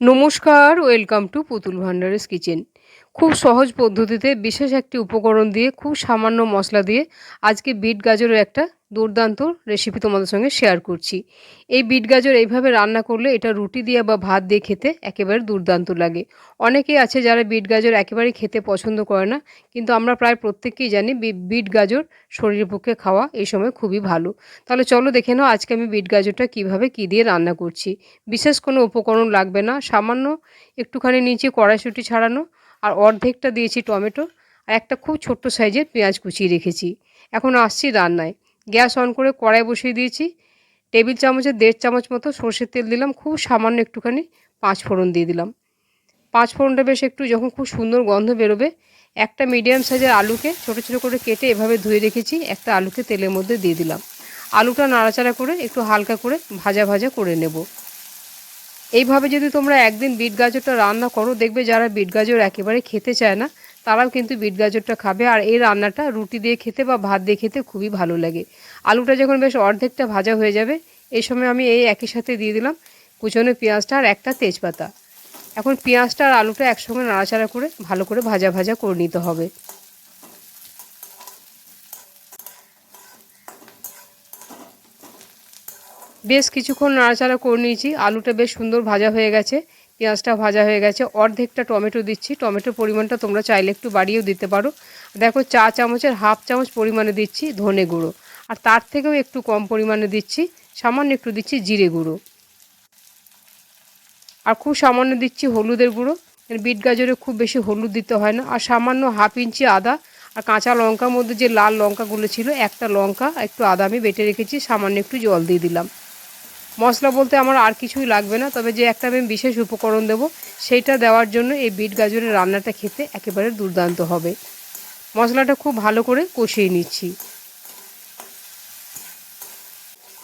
নমস্কার welcome to পুতুল ভান্ডারের কিচেন খুব সহজ পদ্ধতিতে বিশেষ একটি উপকরণ দিয়ে, খুব সামান্য মশলা দিয়ে আজকে বিট গাজরের একটা দুর্দান্ত রেসিপি তোমাদের সঙ্গে শেয়ার করছি। এই বিট গাজর এইভাবে রান্না করলে এটা রুটি দিয়ে বা ভাত দিয়ে খেতে একেবারে দুর্দান্ত লাগে। অনেকেই আছে যারা বিট গাজর একেবারেই খেতে পছন্দ করে না, কিন্তু আমরা প্রায় প্রত্যেককেই জানি বিট গাজর শরীরের পক্ষে খাওয়া এই সময় খুবই ভালো। তাহলে চলো দেখে নাও আজকে আমি বিট গাজরটা কীভাবে কি দিয়ে রান্না করছি। বিশেষ কোনো উপকরণ লাগবে না, সামান্য একটুখানি নিচে কড়াইশুঁটি ছাড়ানো আর অর্ধেকটা দিয়েছি টমেটো আর একটা খুব ছোট্ট সাইজের পেঁয়াজ কুচিয়ে রেখেছি। এখন আসছি রান্নায়। গ্যাস অন করে কড়াই বসিয়ে দিয়েছি। টেবিল চামচের দেড় চামচ মতো সর্ষের তেল দিলাম। খুব সামান্য একটুখানি পাঁচ ফোড়ন দিয়ে দিলাম। পাঁচ ফোড়নটা বেশ একটু যখন খুব সুন্দর গন্ধ বেরোবে, একটা মিডিয়াম সাইজের আলুকে ছোটো ছোটো করে কেটে এভাবে ধুয়ে রেখেছি, একটা আলুকে তেলের মধ্যে দিয়ে দিলাম। আলুটা নাড়াচাড়া করে একটু হালকা করে ভাজা ভাজা করে নেব। এইভাবে যদি তোমরা একদিন বিট গাজরটা রান্না করো, দেখবে যারা বিট গাজর একেবারে খেতে চায় না তারাও কিন্তু বিট গাজরটা খাবে আর এই রান্নাটা রুটি দিয়ে খেতে বা ভাত দিয়ে খেতে খুবই ভালো লাগে। আলুটা যখন বেশ অর্ধেকটা ভাজা হয়ে যাবে, এই সময় আমি এই একই সাথে দিয়ে দিলাম কুচনো পেঁয়াজটা আর একটা তেজপাতা। এখন পেঁয়াজটা আর আলুটা একসঙ্গে নাড়াচাড়া করে ভালো করে ভাজা ভাজা করে নিতে হবে। বেশ কিছুক্ষণ নাড়াচাড়া করে নিয়েছি। আলুটা বেশ সুন্দর ভাজা হয়ে গেছে। পেঁয়াজটা ভাজা হয়ে গেছে। অর্ধেকটা টমেটো দিচ্ছি। টমেটোর পরিমাণটা তোমরা চাইলে একটু বাড়িয়েও দিতে পারো। দেখো, চা চামচের হাফ চামচ পরিমাণে দিচ্ছি ধনে গুঁড়ো। আর তার থেকেও একটু কম পরিমাণে দিচ্ছি, সামান্য একটু দিচ্ছি জিরে গুঁড়ো। আর খুব সামান্য দিচ্ছি হলুদের গুঁড়ো। বিট গাজরে খুব বেশি হলুদ দিতে হয় না। আর সামান্য হাফ ইঞ্চি আদা আর কাঁচা লঙ্কার মধ্যে যে লাল লঙ্কাগুলো ছিল, একটা লঙ্কা একটু আদা আমি বেটে রেখেছি, সামান্য একটু জল দিয়ে দিলাম। মশলা বলতে আমার আর কিছুই লাগবে না, তবে যে একটা আমি বিশেষ উপকরণ দেব, সেইটা দেওয়ার জন্য এই বিট গাজরের রান্নাটা খেতে একেবারে দুর্দান্ত হবে। মশলাটা খুব ভালো করে কষিয়ে নিচ্ছি।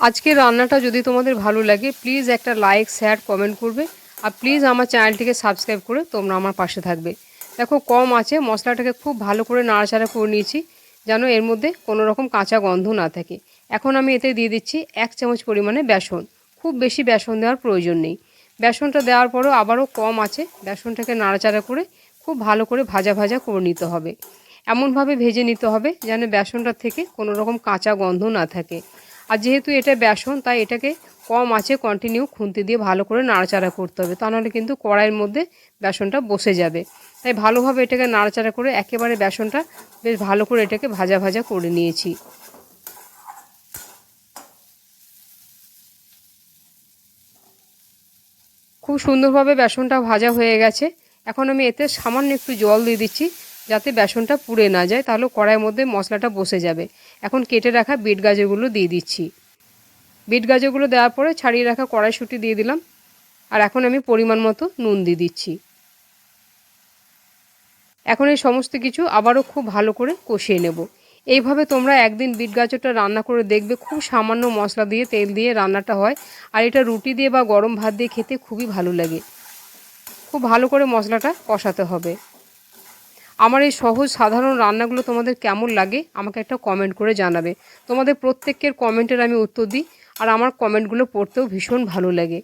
আজকের রান্নাটা যদি তোমাদের ভালো লাগে প্লিজ একটা লাইক শেয়ার কমেন্ট করবে, আর প্লিজ আমার চ্যানেলটিকে সাবস্ক্রাইব করে তোমরা আমার পাশে থাকবে। দেখো, কম আছে, মশলাটাকে খুব ভালো করে নাড়াচাড়া করে নিয়েছি, যেন এর মধ্যে কোনো রকম কাঁচা গন্ধ না থাকে। এখন আমি এতে দিয়ে দিচ্ছি এক চামচ পরিমাণে বেসন। খুব বেশি বেসন দেওয়ার প্রয়োজন নেই। বেসনটা দেওয়ার পরেও আবারও কম আছে। বেসনটাকে নাড়াচাড়া করে খুব ভালো করে ভাজা ভাজা করে নিতে হবে। এমনভাবে ভেজে নিতে হবে যেন বেসনটার থেকে কোনো রকম কাঁচা গন্ধ না থাকে। আর যেহেতু এটা বেসন, তাই এটাকে কম আছে কন্টিনিউ খুন্তি দিয়ে ভালো করে নাড়াচাড়া করতে হবে। তা নাহলে কিন্তু কড়াইয়ের মধ্যে বেসনটা বসে যাবে। তাই ভালোভাবে এটাকে নাড়াচাড়া করে একেবারে বেসনটা বেশ ভালো করে এটাকে ভাজা ভাজা করে নিয়েছি। খুব সুন্দরভাবে বেসনটা ভাজা হয়ে গেছে। এখন আমি এতে সামান্য একটু জল দিয়ে দিচ্ছি যাতে বেসনটা পুড়ে না যায়, তাহলে কড়াইয়ের মধ্যে মশলাটা বসে যাবে। এখন কেটে রাখা বিট গাজরগুলো দিয়ে দিচ্ছি। বিট গাজরগুলো দেওয়ার পরে ছাড়িয়ে রাখা কড়াইশুঁটি দিয়ে দিলাম। আর এখন আমি পরিমাণ মতো নুন দিয়ে দিচ্ছি। এখন এই সমস্ত কিছু আবারও খুব ভালো করে কষিয়ে নেব। এইভাবে তোমরা একদিন বিট গাজরটা রান্না করে দেখবে, খুব সামান্য মশলা দিয়ে, তেল দিয়ে রান্নাটা হয়। আর এটা রুটি দিয়ে বা গরম ভাত দিয়ে খেতে খুবই ভালো লাগে। খুব ভালো করে মশলাটা কষাতে হবে। আমার এই সহজ সাধারণ রান্নাগুলো তোমাদের কেমন লাগে, আমাকে একটা কমেন্ট করে জানাবে। তোমাদের প্রত্যেকের কমেন্টের আমি উত্তর দিই, আর আমার কমেন্টগুলো পড়তেও ভীষণ ভালো লাগে।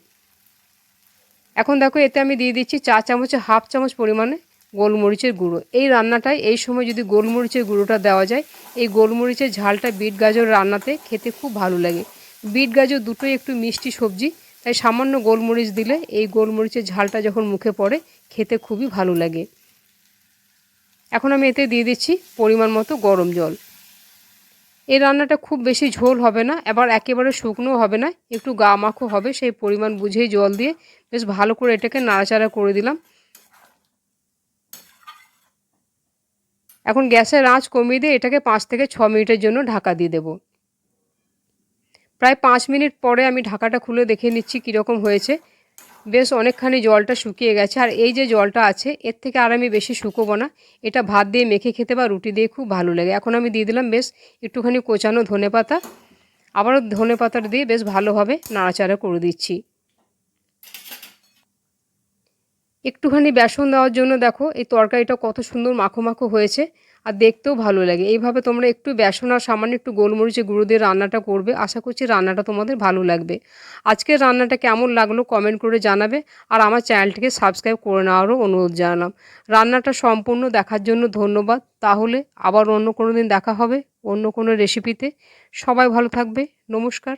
এখন দেখো, এতে আমি দিয়ে দিচ্ছি চা চামচে, হাফ চামচ পরিমাণে গোলমরিচের গুঁড়ো। এই রান্নাটায় এই সময় যদি গোলমরিচের গুঁড়োটা দেওয়া যায়, এই গোলমরিচের ঝালটা বিট গাজর রান্নাতে খেতে খুব ভালো লাগে। বিট গাজর দুটোই একটু মিষ্টি সবজি, তাই সামান্য গোলমরিচ দিলে এই গোলমরিচের ঝালটা যখন মুখে পড়ে, খেতে খুবই ভালো লাগে। এখন আমি এতে দিয়ে দিচ্ছি পরিমাণ মতো গরম জল। এই রান্নাটা খুব বেশি ঝোল হবে না, এবার একেবারে শুকনো হবে না, একটু গা মাখো হবে, সেই পরিমাণ বুঝেই জল দিয়ে বেশ ভালো করে এটাকে নাড়াচাড়া করে দিলাম। এখন গ্যাসের আঁচ কমিয়ে দিয়ে এটাকে পাঁচ থেকে ছ মিনিটের জন্য ঢাকা দিয়ে দেব। প্রায় পাঁচ মিনিট পরে আমি ঢাকাটা খুলে দেখে নিচ্ছি কীরকম হয়েছে। বেশ অনেকখানি জলটা শুকিয়ে গেছে আর এই যে জলটা আছে, এর থেকে আর আমি বেশি শুকোবো না। এটা ভাত দিয়ে মেখে খেতে বা রুটি দিয়ে খুব ভালো লাগে। এখন আমি দিয়ে দিলাম বেশ একটুখানি কোচানো ধনে পাতা আবারও ধনে পাতাটা দিয়ে বেশ ভালোভাবে নাড়াচাড়া করে দিচ্ছি। একটুখানি বেসন দেওয়ার জন্য দেখো, এই তরকারিটা কত সুন্দর মাখো মাখো হয়েছে আর দেখতেও ভালো লাগে। এইভাবে তোমরা একটু বেসন আর সামান্য একটু গোলমরিচে গুঁড়ো দিয়ে রান্নাটা করবে। আশা করছি রান্নাটা তোমাদের ভালো লাগবে। আজকের রান্নাটা কেমন লাগল কমেন্ট করে জানাবে আর আমার চ্যানেলটিকে সাবস্ক্রাইব করে নেওয়ারও অনুরোধ জানালাম। রান্নাটা সম্পূর্ণ দেখার জন্য ধন্যবাদ। তাহলে আবার অন্য কোনো দিন দেখা হবে অন্য কোনো রেসিপিতে সবাই ভালো থাকবে। নমস্কার।